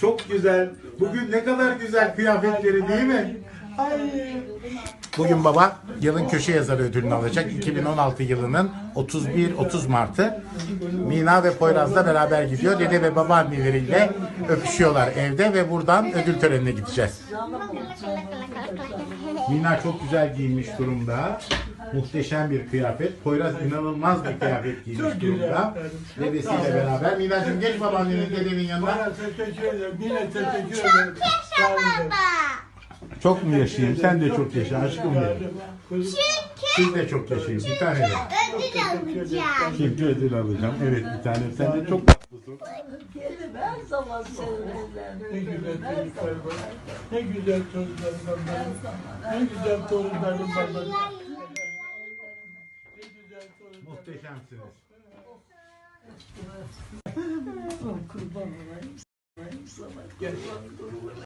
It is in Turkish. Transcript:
Çok güzel. Bugün ne kadar güzel kıyafetleri değil mi? Ay. Bugün baba yılın köşe yazarı ödülünü alacak. 2016 yılının 31-30 Mart'ı. Mina ve Poyraz'la beraber gidiyor. Dede ve babaanneleriyle öpüşüyorlar evde ve buradan ödül törenine gideceğiz. Mina çok güzel giyinmiş durumda. Muhteşem bir kıyafet. Poyraz inanılmaz bir kıyafet giymiş Çok güzel. durumda. Dedesiyle beraber. Mina'cığım geç babaannenin dedenin yanına. Bana teşekkür ederim. Yine teşekkür ederim. Sağ olun. Çok mu yaşayayım? Sen de çok yaşa aşkım benim. Kuzum, Siz de çok yaşayın. Bir tane de. Ödül alacağım. Şimdi ödül alacağım. Evet bir tane. Sen de çok tatlısın. Gelin her zaman Ne güzel severler. çocuklar var. Ne güzel çocuklarım var. benim. Ne güzel torunlarım var. benim. Muhteşemsiniz. Kurban olayım. Kurban olayım sana. Gel.